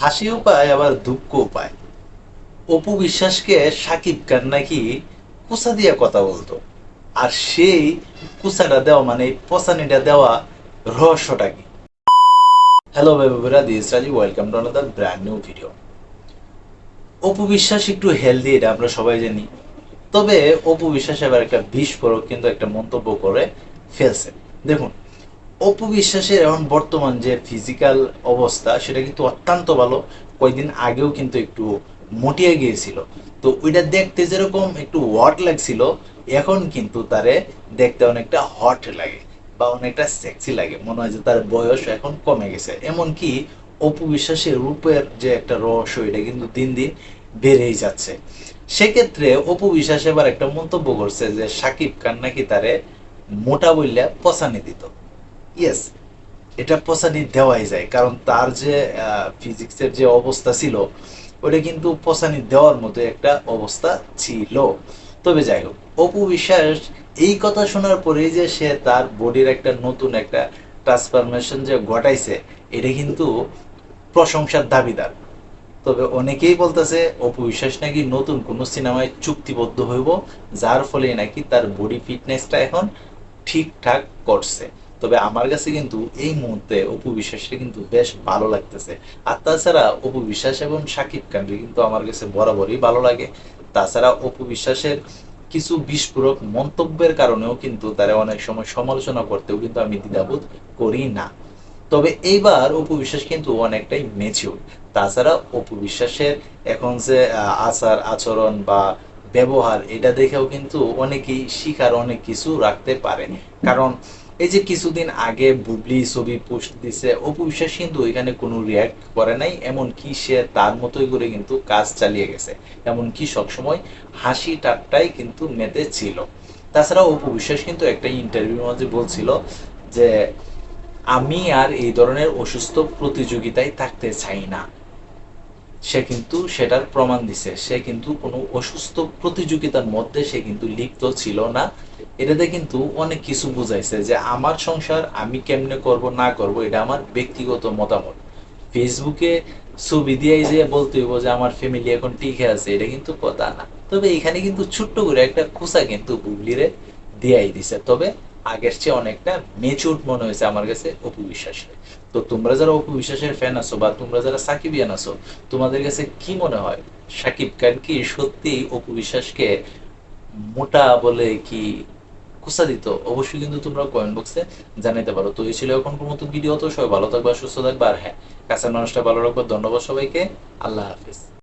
হাসিও পায়, আবার দুঃখও পায়। অপু বিশ্বাসকে সাকিব খান নাকি কুসা দিয়ে কথা বলতো। আর সেই কুসাটা দেওয়া মানে পসানিটা দেওয়া রহস্যটা কি? Hello বেবুরা this Raji welcome to another brand new video Apu Biswas একটু হেলদি এটা আমরা সবাই জানি। তবে অপু বিশ্বাস এবার একটা বিস্ফোরক কিন্তু একটা মন্তব্য করে ফেলছে। দেখুন অপু বিশ্বাসের এখন বর্তমান যে ফিজিক্যাল অবস্থা, সেটা কিন্তু অত্যন্ত ভালো। কয়েকদিন আগেও কিন্তু একটু মোটিয়ে গিয়েছিল। তো ওইটা দেখতে যেরকম একটু ওয়াট লাগছিল, এখন কিন্তু তারে দেখতে অনেকটা হট লাগে বা অনেকটা সেক্সি লাগে। মনে হয় যে তার বয়স এখন কমে গেছে। এমনকি অপু বিশ্বাসের রূপের যে একটা রহস্য, এটা কিন্তু দিন দিন বেড়েই যাচ্ছে। সেক্ষেত্রে অপু বিশ্বাস এবার একটা মন্তব্য করছে যে সাকিব খান নাকি তারে মোটা বললে পচানি দিত। ইয়েস এটা পচানি দেওয়াই যায়, কারণ তার যে ফিজিক্সের যে অবস্থা ছিল, ওটা কিন্তু পচানি দেওয়ার মতো একটা অবস্থা ছিল। তবে যাই হোক, অপু বিশ্বাস এই কথা শোনার পরে যে সে তার বডির একটা নতুন একটা ট্রান্সফরমেশন যে ঘটাইছে, এটা কিন্তু প্রশংসার দাবিদার। তবে অনেকেই বলতেছে, অপু বিশ্বাস নাকি নতুন কোনো সিনেমায় চুক্তিবদ্ধ হইব, যার ফলে নাকি তার বডি ফিটনেসটা এখন ঠিকঠাক করছে। তবে আমার কাছে কিন্তু এই মুহূর্তে অপু বিশ্বাসটা কিন্তু বেশ ভালো লাগতেছে। আর তাছাড়া অপু বিশ্বাস এবং সাকিব খানকে কিন্তু আমার কাছে বরাবরই ভালো লাগে। তাছাড়া অপু বিশ্বাসের কিছু বিস্ফোরক মন্তব্যের কারণেও কিন্তু তারা অনেক সময় সমালোচনা করতেও কিন্তু আমি দ্বিধাবোধ করি না। তবে এইবার অপু বিশ্বাস কিন্তু অনেকটাই মেচিউর তাছাড়া অপু বিশ্বাসের এখন যে আচার, আচরণ বা ব্যবহার, এটা দেখেও কিন্তু অনেকেই শিখার অনেক কিছু রাখতে পারে কারণ এই যে কিছুদিন আগে বুবলি ছবি পোস্ট দিছে, অপু বিশ্বাস কিন্তু এখানে কোনো রিয়াক্ট করে নাই, এমনকি সে তার মতোই করে কিন্তু কাজ চালিয়ে গেছে। এমনকি সবসময় হাসি ঠাট্টাই কিন্তু মেতে ছিল। তাছাড়া অপু বিশ্বাস কিন্তু একটা ইন্টারভিউর মাঝে বলছিল যে, আমি আর এই ধরনের অসুস্থ প্রতিযোগিতায় থাকতে চাই না। সে কিন্তু সেটার প্রমাণ দিছে। সে কিন্তু কোনো অসুস্থ প্রতিযোগিতার মধ্যে সে কিন্তু লিপ্ত ছিল না। এটাতে কিন্তু অনেক কিছু বুঝাইছে যে আমার সংসার আমি কেমনে করব, না করব, এটা আমার ব্যক্তিগত মতামত। ফেসবুকে ছবি দিয়েই যে বলতে হইব যে আমার ফ্যামিলি এখন টিকে আছে, এটা কিন্তু কথা না। তবে এখানে কিন্তু ছোট্ট করে একটা খোসা কিন্তু বুবলিরে দিয়াই দিছে। তবে আগের চেয়ে অনেকটা মেচুর মনে হয়েছে আমার কাছে অপু বিশ্বাসের। তো তোমরা যারা অপু বিশ্বাসের ফ্যান আছো বা তোমরা যারা সাকিবিয়ান আছো, তোমাদের কাছে কি মনে হয়? সাকিব খান কি সত্যি অপু বিশ্বাসকে মোটা বলে কি দিত অবশ্যই কিন্তু তোমরা কয়েন বক্সে জানাতে পারো। তো এই ছিল এখন মতো ভিডিও তো সবাই ভালো থাকবে, সুস্থ থাকবে, আর হ্যাঁ কাছের মানুষটা ভালো রাখব ধন্যবাদ সবাইকে, আল্লাহ হাফিজ।